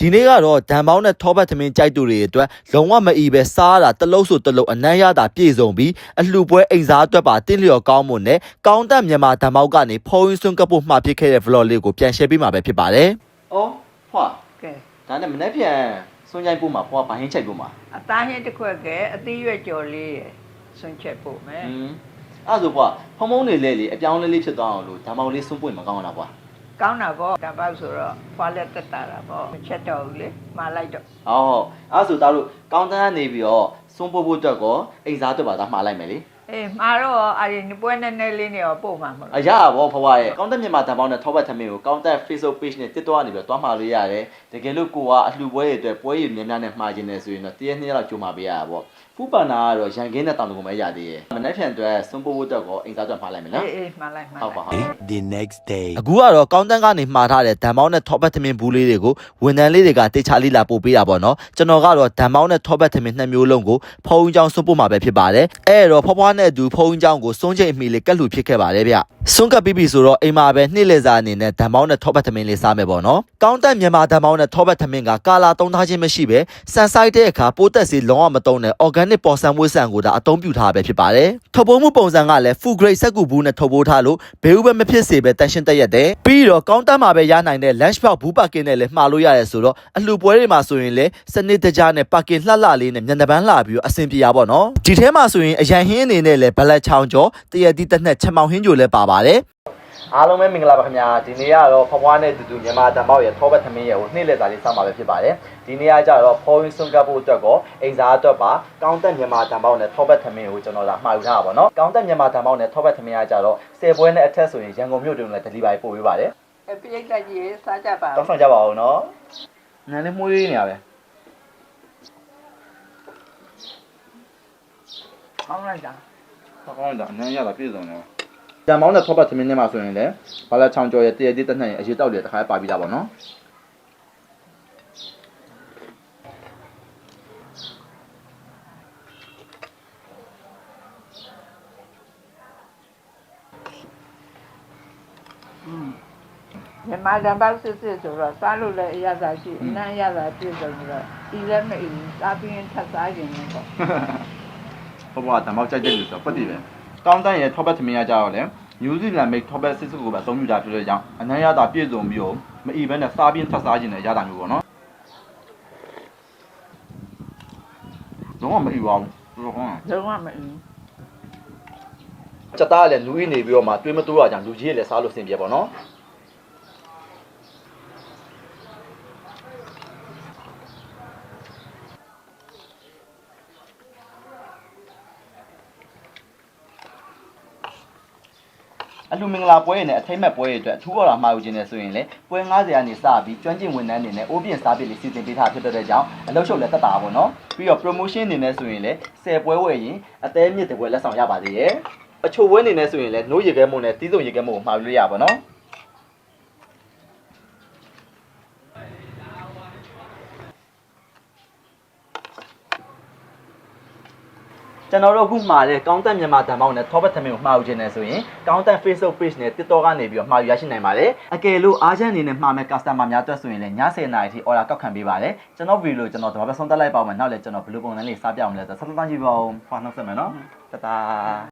ဒီနေ့ကတော့ဓာန်ပေါင်းနဲ့ထောပတ်သမင်းကြိုက်သူတွေအတွက်လုံးဝမအီပဲစားရတာတလုံးဆိုတလုံးအနမ်းရတာပြည့်စုံပြီးအလှပွဲအိမ်စားအတွက်ပါတင့်လျော်ကောင်းမွန်နဲ့ကောင်းတက်မြန်မာဓာန်ပေါင်းကနေဖုံးရင်းစွန်းကပ်ဖို့မှာဖြစ်ခဲ့တဲ့ vlog လေးကိုပြန် share ပေးမှာပဲဖြစ်ပါတယ်။အော်ဖွာကဲဒါနဲ့မနေ့ပြန်စွန်းချိုင်းပို့မှာဖွာဘာဟင်းချိုက်ပို့မှာအသားဟင်းတစ်ခွက်ကဲအသီးရွက်ကြော်လေးရယ်ဆွန့်ချက်ပို့မယ်ဟင်းအဲ့ဆိုဖွာဖုံဖုံနေလေလေအပြောင်းလေးလေးဖြစ်သွားအောင်လို့ဓာန်ပေါင်းလေးစွန်းပွင့်မကောင်းတာဖွာ ကောင်းတာပေါ့တပတ်ဆိုတော့ဖွာလက်တက်တာတာပေါ့မချက်တော့ဘူးလေမှားလိုက်တော့။အော်အဲ့ဆိုသားတို့ကောင်းတန်းကနေပြီးတော့စွန်းပို့ဖို့အတွက်ကောအိမ်စားအတွက်ပါသားမှားလိုက်မယ်လေ အေးမှာတော့အရင်ပွဲနဲ့နဲ့လေးနဲ့တော့ပို့မှာမ။လို့အရာဘောဖွားရဲ့ကောင်းတက်မြန်မာတန်ပေါင်းနဲ့ထောပတ်သမင်းကိုကောင်းတက် Facebook page နဲ့တစ်တော့ကနေပြီးတော့တွားမှာလို့ရတယ်။တကယ်လို့ကိုကအလှပွဲတွေအတွက်ပွဲရည်များများနဲ့မှာကျင်နေဆိုရင်တော့တရက်နှစ်ရက်လောက်ကြိုးမှာပေးရတာပေါ့။ဖူးပန်နာကတော့ရန်ကင်းနဲ့တောင်တကုံပဲရသေးရဲ့။မနေ့ဖြန်အတွက်စွန်းပို့ဖို့အတွက်ကောအိမ်စားအတွက်မှားလိုက်မယ်နော်အေးအေးမှားလိုက်မှား။ဟုတ်ပါလိုက်ဟုတ် the next day အခုကတော့ကောင်းတန်းကနေမှားထားတဲ့ဓာန်ပေါင်းနဲ့ထောပတ်သမင်းဘူးလေးတွေကိုဝန်ထမ်းလေးတွေကတေချာလေးလာပို့ပေးတာပေါ့နော်ကျွန်တော်ကတော့ဓာန်ပေါင်းနဲ့ထောပတ်သမင်းနှစ်မျိုးလုံးကိုဖုံးချောင်းစွန့်ပို့မှာပဲဖြစ်ပါတယ်အဲ့တော့ဖွားဖွားနဲ့အတူဖုံးချောင်းကိုစွန့်ချိန်အမိလေးကတ်လူဖြစ်ခဲ့ပါတယ်ဗျစွန့်ကပ်ပြီးပြီဆိုတော့အိမ်မှာပဲနှစ်လေစာအနေနဲ့ဓာန်ပေါင်းနဲ့ထောပတ်သမင်းလေးစားမယ်ပေါ့နော်ကောင်းတက်မြန်မာဓာန်ပေါင်းနဲ့ထောပတ်သမင်းကကာလာတုံးထားခြင်းမရှိပဲစန်ဆိုင်တဲ့အခါပိုးတက်စီလုံးဝမတုံးတဲ့ organic ပေါ်ဆန်မွေးဆန်ကိုဒါအသုံးပြုထားပဲဖြစ်ပါတယ်ထုတ်ပိုးမှုပုံစံကလည်း full grade စက်ကူဘူးနဲ့ထုတ်ပိုးထားလို့ဘေးဥပဲမဖြစ်စေပဲတန်ရှင်းတက်ရက်တယ်ပြီးတော့ကောင်းတက်မှာပဲရနိုင်တဲ့ lunch box ဘူးပါကင်နဲ့လည်းမှားလို့ရတယ်ဆိုတော့အလှပွဲတွေမှာဆိုရင်လည်းစနစ်တကျနဲ့ပါကင်လှလှလေးနဲ့မျက်နှာပန်းလှပြီးတော့အဆင်ပြေရပါတော့ဒီထဲမှာဆိုရင်အရန်ဟင်းအနေနဲ့လည်းဘလက်ချောင်းကျော်တရက်တီးတစ်နှက်ချက်မောင်ဟင်းကြိုလည်းပါပါတယ်အားလုံးပဲမင်္ဂလာပါခင်ဗျာဒီနေ့ကတော့ဖွားဖွားနဲ့တူတူမြန်မာတံပေါက်ရဲ့ထောပတ်သမင်းရဲ့ကိုနေ့လက်သားလေးစောင့်ပါပဲဖြစ်ပါတယ်ဒီနေ့ကကြတော့ဖော်ရင်းစွန်ကပ်ဖို့အတွက်ကောအိမ်စားအတွက်ပါကောင်းတက်မြန်မာတံပေါက်နဲ့ထောပတ်သမင်းကိုကျွန်တော်လာမှာယူထားတာပေါ့နော်ကောင်းတက်မြန်မာတံပေါက်နဲ့ထောပတ်သမင်းကကြတော့ဆယ်ပွဲနဲ့အထက်ဆိုရင်ရန်ကုန်မြို့တုန်းလည်းဒလီပါပို့ပေးပါတယ်အပြိတ်တက်ကြီးစားကြပါတောင်းဆောင်ကြပါဦးနော်နန်းလေးမှုရေးနေရပဲကောင်းလိုက်တာ ကောင်းတာအနှမ်းရတာပြည့်စုံတယ်ကြံမောင်းတဲ့ထောပတ်သမင်းနဲ့မှဆိုရင်လည်းဘာလာချောင်ကျော်ရဲ့တရတိတက်နှံ့ရဲ့အရေးတောက်တွေတခါပါပြီးသားပါနော်မြန်မာတံပေါက်စစ်စစ်ဆိုတော့စားလို့လည်းအရသာရှိအနံ့ရတာပြည့်စုံပြီးတော့ဤလည်းမဤစားပြီးရင်ထပ်စားရင်ပေါ့ ဘောဘောကဓမ္မောက်ကြိုက်တဲ့လူဆိုတော့ပတ်တည်ပဲကောင်းတန်းရဲ့ top up သမီးရကြတော့လေနယူးဇီလန်မိတ် top up စစ်စစ်ကိုပဲအသုံးပြုကြဖြစ်တဲ့ကြောင့်အနှံ့ရတာပြည့်စုံပြီးတော့မအီဘဲနဲ့စားပြင်းထပ်စားခြင်းနဲ့ရတာမျိုးပေါ့နော်လုံးဝမအီပါဘူးလုံးဝလုံးဝမအီကြက်သားလည်းလူကြီးနေပြီးတော့မှတွေးမတိုးတာကြောင့်လူကြီးလည်းစားလို့ဆင်ပြေပေါ့နော် အလူမင်္ဂလာပွဲရနဲ့အထိမ့်မဲ့ပွဲရအတွက်အထူးအော်လာမှာယူခြင်းနဲ့ဆိုရင်လေပွဲ90ကနေစပြီးကျွမ်းကျင်ဝန်ထမ်းတွေနဲ့အိုးပြင်စားပစ်လေးစီစဉ်ပေးထားဖြစ်တဲ့ကြောင့်အလုပ်ရှုပ်လည်းတက်တာပါပေါ့နော်ပြီးတော့ promotion အနေနဲ့ဆိုရင်လေ10ပွဲဝယ်ရင်အသေးမြင့်တဲ့ပွဲလက်ဆောင်ရပါသေးရဲ့အချို့ပွဲအနေနဲ့ဆိုရင်လေနိုးရေခဲမုံနဲ့တီးစုံရေခဲမုံကိုမှာယူလို့ရပါပေါ့ ကျွန်တော်တို့အခုမှာတဲ့ကောင်းတက်မြန်မာတန်ပေါင်းနဲ့ top သမင်းကိုမှာယူခြင်းနဲ့ဆိုရင်ကောင်းတက် Facebook page နဲ့ TikTok ကနေပြီးတော့မှာယူရရှိနိုင်ပါတယ်အကယ်လို့အားချမ်းအနေနဲ့မှာမဲ့ customer များအတွက်ဆိုရင်လည်းည10:00နာရီထိ order ကောက်ခံပေးပါတယ်ကျွန်တော်ဗီဒီယိုကျွန်တော်ဒီမှာပဲဆုံးသက်လိုက်ပါဦးမယ်နောက်လည်းကျွန်တော်ဘယ်လိုပုံစံလေးစားပြအောင်လဲဆိုတော့ဆက်လက်ကြည့်ပါဦးဖွာနှုတ်ဆက်မယ်နော်တတာ